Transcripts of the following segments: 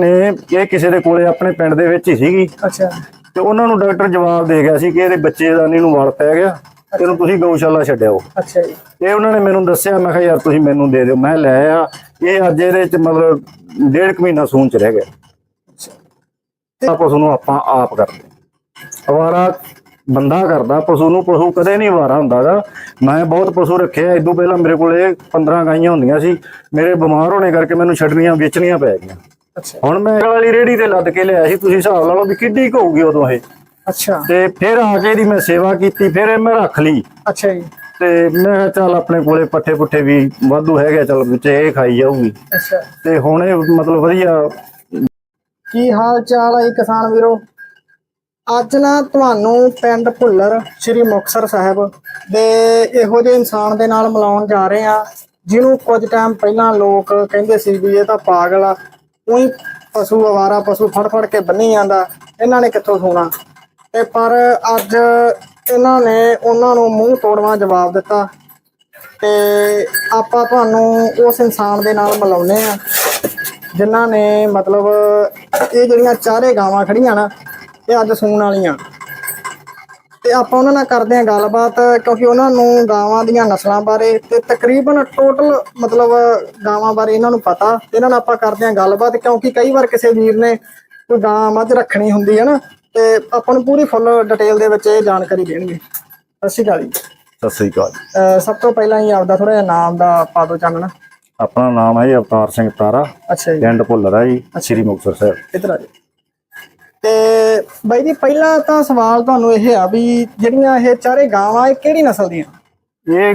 ਨੇ ਇਹ ਕਿਸੇ ਦੇ ਕੋਲੇ ਆਪਣੇ ਪਿੰਡ ਦੇ ਵਿੱਚ ਹੀ ਸੀਗੀ। ਅੱਛਾ। ਤੇ ਉਹਨਾਂ ਨੂੰ ਡਾਕਟਰ ਜਵਾਬ ਦੇ ਗਿਆ ਸੀ ਕਿ ਇਹਦੇ ਬੱਚੇ ਦਾ ਨੂੰ ਵਲ ਪੈ ਗਿਆ ਇਹਨੂੰ ਤੁਸੀਂ ਗਊਸ਼ਾਲਾ ਛੱਡਿਓ ਅੱਛਾ ਜੀ। ਇਹ ਉਹਨਾਂ ਨੇ ਮੈਨੂੰ ਦੱਸਿਆ ਮੈਂ ਕਿਹਾ ਯਾਰ ਤੁਸੀਂ ਮੈਨੂੰ ਦੇ ਦਿਓ। ਮੈਂ ਲੈ ਆ ਇਹ ਅੱਜ ਇਹਦੇ ਚ ਮਤਲਬ ਡੇਢ ਕੁ ਮਹੀਨਾ ਸੂਣ ਚ ਰਹਿ ਗਿਆ। ਤਾਂ ਪਸ਼ੂ ਨੂੰ ਆਪਾਂ ਆਪ ਕਰਦੇ ਅਵਾਰਾ ਬੰਦਾ ਕਰਦਾ ਪਸ਼ੂ ਨੂੰ ਪਸ਼ੂ ਕਦੇ ਨਹੀਂ ਵਾਰਾ ਹੁੰਦਾਗਾ। ਮੈਂ ਬਹੁਤ ਪਸ਼ੂ ਰੱਖੇ ਆ। ਇਦੋਂ ਪਹਿਲਾਂ ਮੇਰੇ ਕੋਲੇ 15 ਗਾਈਆਂ ਹੁੰਦੀਆਂ ਸੀ। ਮੇਰੇ ਬਿਮਾਰ ਹੋਣੇ ਕਰਕੇ ਮੈਨੂੰ ਛੱਡਣੀਆਂ ਵੇਚਣੀਆਂ ਪੈ ਗਈਆਂ। ਅੱਛਾ ਹੁਣ ਮੈਂ ਵਾਲੀ ਰੇੜੀ ਤੇ ਲੱਦ ਕੇ ਲਿਆ ਸੀ ਤੁਸੀਂ ਹਿਸਾਬ ਲਾ ਲਓ ਵੀ ਕਿੱਡੀ ਕੁ ਹੋਊਗੀ ਉਦੋਂ ਇਹ। ਅੱਛਾ। ਤੇ ਫਿਰ ਆ ਕੇ ਇਹਦੀ ਮੈਂ ਸੇਵਾ ਕੀਤੀ ਫਿਰ ਇਹ ਮੈਂ ਰੱਖ ਲਈ। ਅੱਛਾ ਜੀ। ਤੇ ਮੈਂ ਕਿਹਾ ਚੱਲ ਆਪਣੇ ਕੋਲੇ ਪੱਠੇ ਪੁੱਠੇ ਵੀ ਵਾਧੂ ਹੈਗੇ ਚੱਲ ਵਿੱਚ ਇਹ ਖਾਈ ਜਾਊਗੀ। ਅੱਛਾ। ਤੇ ਹੁਣ ਇਹ ਮਤਲਬ ਵਧੀਆ ਕੀ ਹਾਲ ਚਾਲ ਹੈ ਕਿਸਾਨ ਵੀਰੋ? ਅੱਜ ਨਾ ਤੁਹਾਨੂੰ ਪਿੰਡ ਭੁੱਲਰ ਸ੍ਰੀ ਮੁਕਤਸਰ ਸਾਹਿਬ ਦੇ ਇਹੋ ਜਿਹੇ ਇਨਸਾਨ ਦੇ ਨਾਲ ਮਿਲਾਉਣ ਜਾ ਰਹੇ ਆ ਜਿਹਨੂੰ ਕੁਝ ਟਾਈਮ ਪਹਿਲਾਂ ਲੋਕ ਕਹਿੰਦੇ ਸੀ ਵੀ ਇਹ ਤਾਂ ਪਾਗਲ ਆ। ਉਹੀ ਪਸ਼ੂ ਅਵਾਰਾ ਪਸ਼ੂ ਫੜ ਫੜ ਕੇ ਬੰਨੀ ਜਾਂਦਾ, ਇਹਨਾਂ ਨੇ ਕਿੱਥੋਂ ਸੋਣਾ? ਤੇ ਪਰ ਅੱਜ ਇਹਨਾਂ ਨੇ ਉਹਨਾਂ ਨੂੰ ਮੂੰਹ ਤੋੜਵਾ ਜਵਾਬ ਦਿੱਤਾ ਤੇ ਆਪਾਂ ਤੁਹਾਨੂੰ ਉਸ ਇਨਸਾਨ ਦੇ ਨਾਲ ਮਿਲਾਉਨੇ ਆ ਜਿਨ੍ਹਾਂ ਨੇ ਮਤਲਬ ਇਹ ਜਿਹੜੀਆਂ ਚਾਰੇ ਗਾਵਾਂ ਖੜੀਆਂ ਨਾ, ਇਹ ਅੱਜ ਸੂਣ ਵਾਲੀਆਂ। ਤੇ ਆਪਾਂ ਉਹਨਾਂ ਨਾਲ ਕਰਦੇ ਹਾਂ ਗੱਲਬਾਤ ਕਿਉਂਕਿ ਉਹਨਾਂ ਨੂੰ ਗਾਵਾਂ ਦੀਆਂ ਨਸਲਾਂ ਬਾਰੇ ਤੇ ਤਕਰੀਬਨ ਟੋਟਲ ਮਤਲਬ ਗਾਵਾਂ ਬਾਰੇ ਇਹਨਾਂ ਨੂੰ ਪਤਾ। ਤੇ ਇਹਨਾਂ ਨਾਲ ਆਪਾਂ ਕਰਦੇ ਹਾਂ ਗੱਲਬਾਤ ਕਿਉਂਕਿ ਕਈ ਵਾਰ ਕਿਸੇ ਵੀਰ ਨੇ ਕੋਈ ਗਾਂ ਮੱਝ ਰੱਖਣੀ ਹੁੰਦੀ ਹੈ ਨਾ ਤੇ ਆਪਾਂ ਨੂੰ ਪੂਰੀ ਫੁੱਲ ਡਿਟੇਲ ਦੇ ਵਿੱਚ ਇਹ ਜਾਣਕਾਰੀ ਦੇਣਗੇ। ਸਤਿ ਸ਼੍ਰੀ ਅਕਾਲ ਜੀ। ਸਤਿ ਸ੍ਰੀ ਅਕਾਲ ਸਭ ਤੋਂ ਪਹਿਲਾਂ ਹੀ ਆਪਦਾ ਥੋੜਾ ਜਿਹਾ ਨਾਮ ਦਾ ਪਾ ਦਿਓ ਚਾਨਣਾ। ਆਪਣਾ ਨਾਮ ਹੈ ਜੀ ਅਵਤਾਰ ਸਿੰਘ ਤਾਰਾ ਅੱਛਾ ਜੀ। ਪਿੰਡ ਭੁੱਲਰ ਹੈ ਜੀ ਸ੍ਰੀ ਮੁਕਤਸਰ ਸਾਹਿਬ। ਇਧਰ ਆ ਜੀ ਤੇ ਬਾਈ ਜੀ ਪਹਿਲਾ ਤਾਂ ਸਵਾਲ ਤੁਹਾਨੂੰ ਇਹ ਆ ਵੀ ਜਿਹੜੀਆਂ ਇਹ ਚਾਰੇ ਗਾਵਾਂ ਇਹ ਕਿਹੜੀ ਨਸਲ ਦੀਆਂ? ਇਹ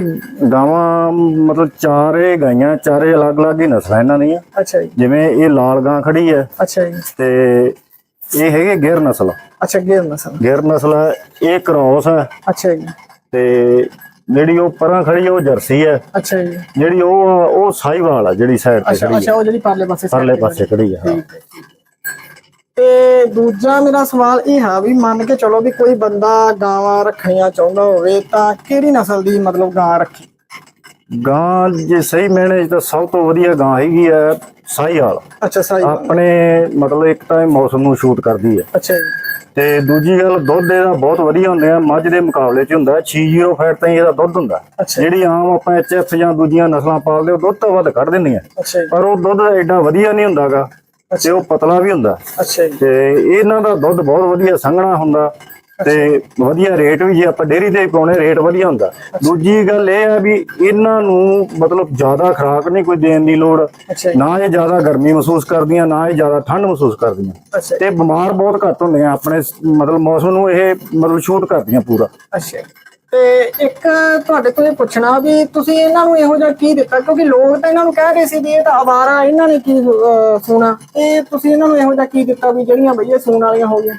ਗਾਵਾਂ ਮਤਲਬ ਚਾਰੇ ਗਾਈਆਂ ਚਾਰੇ ਅਲੱਗ-ਅਲੱਗ ਹੀ ਨਸਲਾਂ ਇਹਨਾਂ ਦੀਆਂ। ਅੱਛਾ ਜੀ। ਜਿਵੇਂ ਇਹ ਲਾਲ ਗਾਂ ਖੜੀ ਹੈ ਅੱਛਾ ਜੀ। ਤੇ ਇਹ ਹੈਗੇ ਗਿਰ ਨਸਲ। ਅੱਛਾ ਗੇਰ ਨਸਲ। ਗਿਰ ਨਸਲ ਹੈ ਇਹ ਕ੍ਰੋਸ ਹੈ। ਅੱਛਾ ਜੀ। ਤੇ ਜਿਹੜੀ ਉਹ ਪਰਾਂ ਖੜੀ ਉਹ ਜਰਸੀ ਹੈ। ਅੱਛਾ ਜੀ। ਜਿਹੜੀ ਉਹ ਉਹ ਸਾਈਵਾਲ ਆ ਜਿਹੜੀ ਸਾਈਡ ਤੇ ਅੱਛਾ ਉਹ ਜਿਹੜੀ ਪਰਲੇ ਪਾਸੇ ਪਰਲੇ ਪਾਸੇ ਖੜੀ ਹੈ। ਹਾਂ। ਤੇ ਦੂਜਾ ਮੇਰਾ ਸਵਾਲ ਇਹ ਹੈ ਵੀ ਮੰਨ ਕੇ ਚਲੋ ਵੀ ਕੋਈ ਬੰਦਾ ਗਾਵਾਂ ਰੱਖਣੀਆਂ ਚਾਹੁੰਦਾ ਹੋਵੇ ਤਾਂ ਕਿਹੜੀ ਨਸਲ ਦੀ ਮਤਲਬ ਗਾਂ ਰੱਖੀ? ਗਾਂ ਜੇ ਸਹੀ ਮੈਨੇ ਤਾਂ ਸਭ ਤੋਂ ਵਧੀਆ ਗਾਂ ਹੈਗੀ ਹੈ ਸਾਈਵਾਲ ਅੱਛਾ ਸਾਈ ਆਪਣੇ ਮਤਲਬ ਇੱਕ ਤਾਂ ਇਹ ਮੌਸਮ ਨੂੰ ਸ਼ੂਟ ਕਰਦੀ ਹੈ ਅੱਛਾ ਜੀ। ਤੇ ਦੂਜੀ ਗੱਲ ਦੁੱਧ ਇਹਦਾ ਬਹੁਤ ਵਧੀਆ ਹੁੰਦਾ ਹੈ ਮੱਝ ਦੇ ਮੁਕਾਬਲੇ 'ਚ ਹੁੰਦਾ 60 ਫੈਟ ਤਾਈਂ ਇਹਦਾ ਦੁੱਧ ਹੁੰਦਾ। ਜਿਹੜੀ ਆਮ ਆਪਾਂ ਐਚਐਫ ਜਾਂ ਦੂਜੀਆਂ ਨਸਲਾਂ ਪਾਲਦੇ ਉਹ ਦੁੱਧ ਤਾਂ ਵੱਧ ਕੱਢ ਦਿੰਦੀਆਂ ਪਰ ਉਹ ਦੁੱਧ ਐਡਾ ਵਧੀਆ ਨਹੀਂ ਹੁੰਦਾਗਾ। ਤੇ ਉਹ ਪਤਲਾ ਵੀ ਹੁੰਦਾ। ਅੱਛਾ ਜੀ। ਤੇ ਇਹਨਾਂ ਦਾ ਦੁੱਧ ਬਹੁਤ ਵਧੀਆ ਸੰਘਣਾ ਹੁੰਦਾ ਤੇ ਵਧੀਆ ਰੇਟ ਵੀ ਜੇ ਆਪਾਂ ਡੇਅਰੀ ਤੇ ਪਾਉਣੇ ਰੇਟ ਵਧੀਆ ਹੁੰਦਾ। ਦੂਜੀ ਗੱਲ ਇਹ ਹੈ ਵੀ ਇਹਨਾਂ ਨੂੰ ਮਤਲਬ ਜ਼ਿਆਦਾ ਖੁਰਾਕ ਨਹੀਂ ਕੋਈ ਦੇਣ ਦੀ ਲੋੜ। ਨਾ ਇਹ ਜ਼ਿਆਦਾ ਗਰਮੀ ਮਹਿਸੂਸ ਕਰਦੀਆਂ ਨਾ ਇਹ ਜ਼ਿਆਦਾ ਠੰਡ ਮਹਿਸੂਸ ਕਰਦੀਆਂ। ਤੇ ਬਿਮਾਰ ਬਹੁਤ ਘੱਟ ਹੁੰਦੀਆਂ ਆਪਣੇ ਸ- ਮਤਲਬ ਮੌਸਮ ਨੂੰ ਇਹ ਮਤਲਬ ਸ਼ੂਟ ਕਰਦੀਆਂ ਪੂਰਾ। ਅੱਛਾ ਤੇ ਇੱਕ ਤੁਹਾਡੇ ਇਹ ਪੁੱਛਣਾ ਵੀ ਤੁਸੀਂ ਇਹਨਾਂ ਨੂੰ ਇਹੋ ਜਿਹਾ ਕੀ ਦਿੱਤਾ? ਕਿਉਂਕਿ ਲੋਕ ਤਾਂ ਇਹਨਾਂ ਨੂੰ ਕਹਿ ਰਹੇ ਸੀ ਵੀ ਇਹ ਤਾਂ ਆਵਾਰਾ ਇਹਨਾਂ ਨੇ ਕੀ ਸੂਣਾ? ਤੇ ਤੁਸੀਂ ਇਹਨਾਂ ਨੂੰ ਇਹੋ ਜਿਹਾ ਕੀ ਦਿੱਤਾ ਵੀ ਜਿਹੜੀਆਂ ਬਈ ਇਹ ਸੂਣ ਵਾਲੀਆਂ ਹੋ ਗਈਆਂ?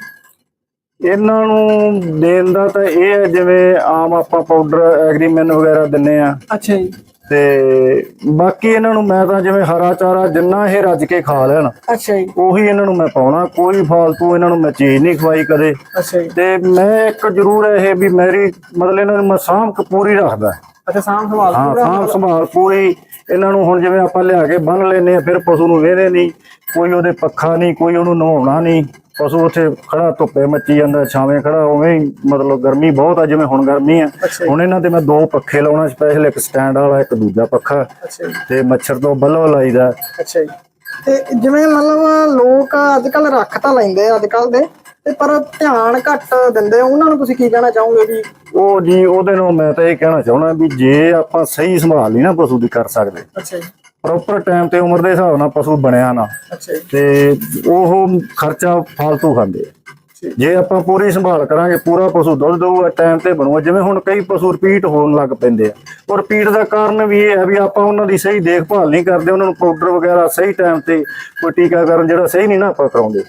ਇਹਨਾਂ ਨੂੰ ਦੇਣ ਦਾ ਤਾਂ ਇਹ ਹੈ ਜਿਵੇਂ ਆਮ ਆਪਾਂ ਪਾਊਡਰ ਐਗਰੀਮੈਨ ਵਗੈਰਾ ਦਿੰਨੇ ਆ ਅੱਛਾ ਜੀ। ਤੇ ਬਾਕੀ ਇਹਨਾਂ ਨੂੰ ਮੈਂ ਤਾਂ ਜਿਵੇਂ ਹਰਾ ਚਾਰਾ ਜਿੰਨਾ ਇਹ ਰੱਜ ਕੇ ਖਾ ਲੈਣ ਅੱਛਾ ਜੀ। ਉਹੀ ਇਹਨਾਂ ਨੂੰ ਮੈਂ ਪਾਉਣਾ ਕੋਈ ਫਾਲਤੂ ਇਹਨਾਂ ਨੂੰ ਮੈਂ ਚੀਜ਼ ਨਹੀਂ ਖਵਾਈ ਕਦੇ। ਅੱਛਾ ਜੀ। ਤੇ ਮੈਂ ਇੱਕ ਜ਼ਰੂਰ ਇਹ ਵੀ ਮੇਰੀ ਮਤਲਬ ਇਹਨਾਂ ਨੂੰ ਮੈਂ ਸਾਂਭ ਕੇ ਪੂਰੀ ਰੱਖਦਾ। ਅੱਛਾ ਸਾਂਭ ਸੰਭਾਲ ਹਾਂ ਸਾਂਭ ਸੰਭਾਲ ਪੂਰੀ। ਇਹਨਾਂ ਨੂੰ ਹੁਣ ਜਿਵੇਂ ਆਪਾਂ ਲਿਆ ਕੇ ਬੰਨ ਲੈਨੇ ਆ ਫਿਰ ਪਸ਼ੂ ਨੂੰ ਵੇਹਦੇ ਨਹੀਂ। ਕੋਈ ਉਹਦੇ ਪੱਖਾ ਨਹੀਂ ਕੋਈ ਉਹਨੂੰ ਨਵਾਉਣਾ ਨਹੀਂ। ਪਸ਼ੂ ਉੱਥੇ ਖੜਾ ਧੁੱਪੇ ਮੱਚੀ ਜਾਂਦਾ ਛਾਵੇਂ ਖੜਾ ਉਵੇਂ ਹੀ ਮਤਲਬ ਗਰਮੀ ਬਹੁਤ ਆ ਜਿਵੇਂ ਹੁਣ ਗਰਮੀ ਆ। ਹੁਣ ਇਹਨਾਂ ਤੇ ਮੈਂ ਦੋ ਪੱਖੇ ਲਾਉਣਾ ਸਪੈਸ਼ਲ ਇੱਕ ਸਟੈਂਡ ਵਾਲਾ ਇੱਕ ਦੂਜਾ ਪੱਖਾ। ਤੇ ਮੱਛਰ ਤੋਂ ਬੱਲੋ ਲਾਈਦਾ। ਅੱਛਾ ਜੀ। ਤੇ ਜਿਵੇਂ ਮਤਲਬ ਲੋਕ ਅੱਜ ਕੱਲ ਰੱਖ ਤਾਂ ਲੈਂਦੇ ਅੱਜ ਕੱਲ ਦੇ ਤੇ ਪਰ ਧਿਆਨ ਘੱਟ ਦਿੰਦੇ ਉਹਨਾਂ ਨੂੰ ਤੁਸੀਂ ਕੀ ਕਹਿਣਾ ਚਾਹੋਗੇ ਵੀ ਉਹ ਜੀ ਉਹਦੇ ਨੂੰ ਮੈਂ ਤਾਂ ਇਹ ਕਹਿਣਾ ਚਾਹੁੰਦਾ ਵੀ ਜੇ ਆਪਾਂ ਸਹੀ ਸੰਭਾਲ ਨਹੀਂ ਨਾ ਪਸ਼ੂ ਦੀ ਕਰ ਸਕਦੇ ਅੱਛਾ ਜੀ। ਪ੍ਰੋਪਰ ਟਾਈਮ ਤੇ ਉਮਰ ਦੇ ਹਿਸਾਬ ਨਾਲ ਪਸ਼ੂ ਬਣਿਆ ਨਾ ਅੱਛਾ ਤੇ ਉਹ ਖਰਚਾ ਫालतू ਖਾਂਦੇ ਆ। ਜੇ ਆਪਾਂ ਪੂਰੀ ਸੰਭਾਲ ਕਰਾਂਗੇ ਪੂਰਾ ਪਸ਼ੂ ਦੁੱਧ ਦਊਗਾ ਟਾਈਮ ਤੇ ਬਣੂਗਾ। ਜਿਵੇਂ ਹੁਣ ਕਈ ਪਸ਼ੂ ਰਿਪੀਟ ਹੋਣ ਲੱਗ ਪੈਂਦੇ ਆ। ਉਹ ਰਿਪੀਟ ਦਾ ਕਾਰਨ ਵੀ ਇਹ ਹੈ ਵੀ ਆਪਾਂ ਉਹਨਾਂ ਦੀ ਸਹੀ ਦੇਖਭਾਲ ਨਹੀਂ ਕਰਦੇ ਉਹਨਾਂ ਨੂੰ ਪਾਊਡਰ ਵਗੈਰਾ ਸਹੀ ਟਾਈਮ ਤੇ ਕੋਈ ਟੀਕਾਕਰਨ ਜਿਹੜਾ ਸਹੀ ਨਹੀਂ ਨਾ ਆਪਾਂ ਕਰਾਉਂਦੇ।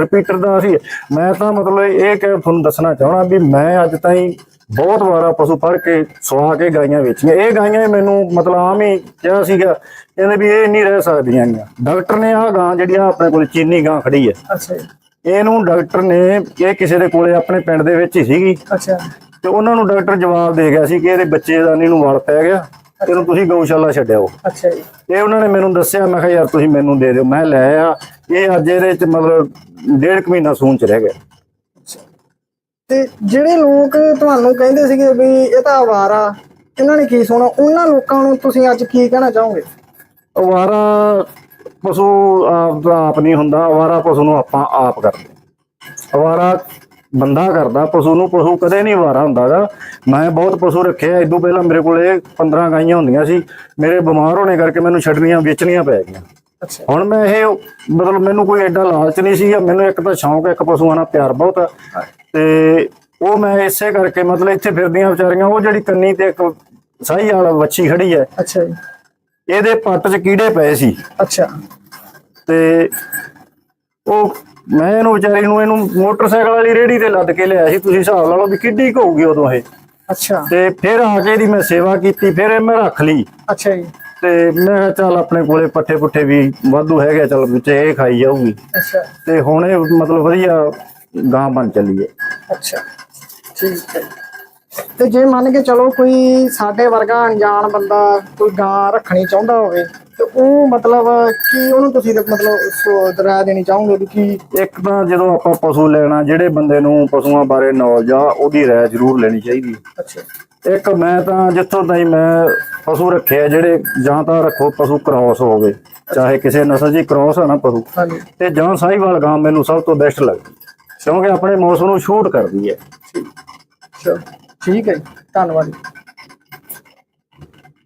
ਰਿਪੀਟਰ ਦਾ ਅਸੀਂ ਮੈਂ ਤਾਂ ਮਤਲਬ ਇਹ ਕਿ ਤੁਹਾਨੂੰ ਦੱਸਣਾ ਚਾਹਣਾ ਵੀ ਮੈਂ ਅੱਜ ਤਾਈਂ ਬਹੁਤ ਵਾਰਾ ਪਸ਼ੂ ਫੜ ਕੇ ਸਵਾ ਕੇ ਗਾਈਆਂ ਵੇਚੀਆਂ। ਇਹ ਗਾਈਆਂ ਮੈਨੂੰ ਮਤਲਬ ਆਮ ਹੀ ਕਿਹਾ ਸੀਗਾ ਕਹਿੰਦੇ ਵੀ ਇਹ ਨਹੀਂ ਰਹਿ ਸਕਦੀਆਂ ਡਾਕਟਰ ਨੇ ਆਹ ਗਾਂ ਜਿਹੜੀ ਆ ਆਪਣੇ ਕੋਲ ਚੀਨੀ ਗਾਂ ਖੜੀ ਹੈ। ਅੱਛਾ ਇਹਨੂੰ ਡਾਕਟਰ ਨੇ ਇਹ ਕਿਸੇ ਦੇ ਕੋਲੇ ਆਪਣੇ ਪਿੰਡ ਦੇ ਵਿੱਚ ਹੀ ਸੀਗੀ। ਅੱਛਾ। ਤੇ ਉਹਨਾਂ ਨੂੰ ਡਾਕਟਰ ਜਵਾਬ ਦੇ ਗਿਆ ਸੀ ਕਿ ਇਹਦੇ ਬੱਚੇ ਦਾ ਨੂੰ ਵਲ ਪੈ ਗਿਆ ਇਹਨੂੰ ਤੁਸੀਂ ਗਊਸ਼ਾਲਾ ਛੱਡਿਓ ਅੱਛਾ ਜੀ। ਇਹ ਉਹਨਾਂ ਨੇ ਮੈਨੂੰ ਦੱਸਿਆ ਮੈਂ ਕਿਹਾ ਯਾਰ ਤੁਸੀਂ ਮੈਨੂੰ ਦੇ ਦਿਓ। ਮੈਂ ਲੈ ਆ ਇਹ ਅੱਜ ਇਹਦੇ ਚ ਮਤਲਬ ਡੇਢ ਕੁ ਮਹੀਨਾ ਸੂਣ ਚ ਰਹਿ ਗਿਆ। ਤੇ ਜਿਹੜੇ ਲੋਕ ਤੁਹਾਨੂੰ ਕਹਿੰਦੇ ਸੀਗੇ ਵੀ ਇਹ ਤਾਂ ਆਵਾਰਾ ਇਹਨਾਂ ਨੇ ਕੀ ਸੁਣਾ? ਉਹਨਾਂ ਲੋਕਾਂ ਨੂੰ ਤੁਸੀਂ ਅੱਜ ਕੀ ਕਹਿਣਾ ਚਾਹੋਗੇ? ਅਵਾਰਾ ਪਸ਼ੂ ਆਪ ਦਾ ਆਪ ਨਹੀਂ ਹੁੰਦਾ ਅਵਾਰਾ ਪਸ਼ੂ ਨੂੰ ਆਪਾਂ ਆਪ ਕਰਦੇ ਅਵਾਰਾ ਬੰਦਾ ਕਰਦਾ ਪਸ਼ੂ ਨੂੰ ਪਸ਼ੂ ਕਦੇ ਨਹੀਂ ਅਵਾਰਾ ਹੁੰਦਾਗਾ। ਮੈਂ ਬਹੁਤ ਪਸ਼ੂ ਰੱਖੇ ਆ ਇਦੋਂ ਪਹਿਲਾਂ ਮੇਰੇ ਕੋਲੇ 15 ਗਾਈਆਂ ਹੁੰਦੀਆਂ ਸੀ। ਮੇਰੇ ਬਿਮਾਰ ਹੋਣੇ ਕਰਕੇ ਮੈਨੂੰ ਛੱਡਣੀਆਂ ਵੇਚਣੀਆਂ ਪੈ ਗਈਆਂ। ਹੁਣ ਮੈਂ ਇਹ ਮਤਲਬ ਮੈਨੂੰ ਕੋਈ ਐਡਾ ਲਾਲਚ ਨਹੀਂ ਸੀਗਾ। ਮੈਨੂੰ ਇੱਕ ਤਾਂ ਸ਼ੌਂਕ ਇੱਕ ਪਸ਼ੂਆਂ ਨਾਲ ਪਿਆਰ ਬਹੁਤ ਆ। ਤੇ ਉਹ ਮੈਂ ਇਸੇ ਕਰਕੇ ਮਤਲਬ ਇੱਥੇ ਫਿਰਦੀਆਂ ਵਿਚਾਰੀਆਂ ਉਹ ਜਿਹੜੀ ਕੰਨੀ ਤੇ ਇੱਕ ਸਾਈ ਵਾਲਾ ਵੱਛੀ ਖੜੀ ਹੈ ਅੱਛਾ ਜੀ। ਇਹਦੇ ਪੱਟ 'ਚ ਕੀੜੇ ਪਏ ਸੀ। ਅੱਛਾ। ਤੇ ਉਹ ਮੈਂ ਇਹਨੂੰ ਵਿਚਾਰੀ ਨੂੰ ਇਹਨੂੰ ਮੋਟਰਸਾਈਕਲ ਵਾਲੀ ਰੇੜੀ ਤੇ ਲੱਦ ਕੇ ਲਿਆਇਆ ਸੀ। ਤੁਸੀਂ ਹਿਸਾਬ ਲਾ ਲਓ ਵੀ ਕਿੱਡੀ ਕੁ ਹੋਊਗੀ ਉਦੋਂ ਇਹ। ਅੱਛਾ। ਤੇ ਫਿਰ ਆ ਕੇ ਇਹਦੀ ਮੈਂ ਸੇਵਾ ਕੀਤੀ ਫਿਰ ਇਹ ਮੈਂ ਰੱਖ ਲਈ। ਅੱਛਾ ਜੀ। ਤੇ ਮੈਂ ਚੱਲ ਆਪਣੇ ਕੋਲੇ ਪੱਠੇ ਪੁੱਠੇ ਵੀ ਵਾਧੂ ਹੈਗੇ ਚੱਲ ਵਿੱਚ ਇਹ ਖਾਈ ਜਾਊਗੀ। ਅੱਛਾ। ਤੇ ਹੁਣ ਇਹ ਮਤਲਬ ਵਧੀਆ ਗਾਂ ਬਣ ਚੱਲੀ ਹੈ। ਅੱਛਾ। ਠੀਕ ਹੈ। ਤੇ ਜੇ ਮੰਨ ਕੇ ਚਲੋ ਕੋਈ ਸਾਡੇ ਵਰਗਾ ਅਣਜਾਣ ਬੰਦਾ ਕੋਈ ਗਾਂ ਰੱਖਣੀ ਚਾਹੁੰਦਾ ਹੋਵੇ ਤੇ ਉਹ ਮਤਲਬ ਕੀ ਉਹਨੂੰ ਤੁਸੀਂ ਮਤਲਬ ਰਾਏ ਦੇਣੀ ਚਾਹੋਗੇ ਵੀ ਕੀ? ਇੱਕ ਤਾਂ ਜਦੋਂ ਆਪਾਂ ਪਸ਼ੂ ਲੈਣਾ ਜਿਹੜੇ ਬੰਦੇ ਨੂੰ ਪਸ਼ੂਆਂ ਬਾਰੇ ਨੌਲੇਜ ਆ ਉਹਦੀ ਰਾਏ ਜ਼ਰੂਰ ਲੈਣੀ ਚਾਹੀਦੀ। ਅੱਛਾ। ਇੱਕ ਮੈਂ ਤਾਂ ਜਿੱਥੋਂ ਤਾਈ ਮੈਂ ਪਸ਼ੂ ਰੱਖੇ ਆ ਜਿਹੜੇ ਜਾਂ ਤਾਂ ਰੱਖੋ ਪਸ਼ੂ ਕ੍ਰਾਸ ਹੋਵੇ ਚਾਹੇ ਕਿਸੇ ਨਸਲ ਦੀ ਕ੍ਰਾਸ ਆ ਨਾ ਪਸ਼ੂ ਤੇ ਜਾਂ ਸਾਹੀਵਾਲ ਗਾਂ ਮੈਨੂੰ ਸਭ ਤੋਂ ਬੈਸਟ ਲੱਗਦੀ ਕਿਉਂਕਿ ਆਪਣੇ ਮੌਸਮ ਨੂੰ ਸ਼ੂਟ ਕਰਦੀ ਹੈ। ਚਲੋ ਠੀਕ ਹੈ ਜੀ ਧੰਨਵਾਦ ਜੀ।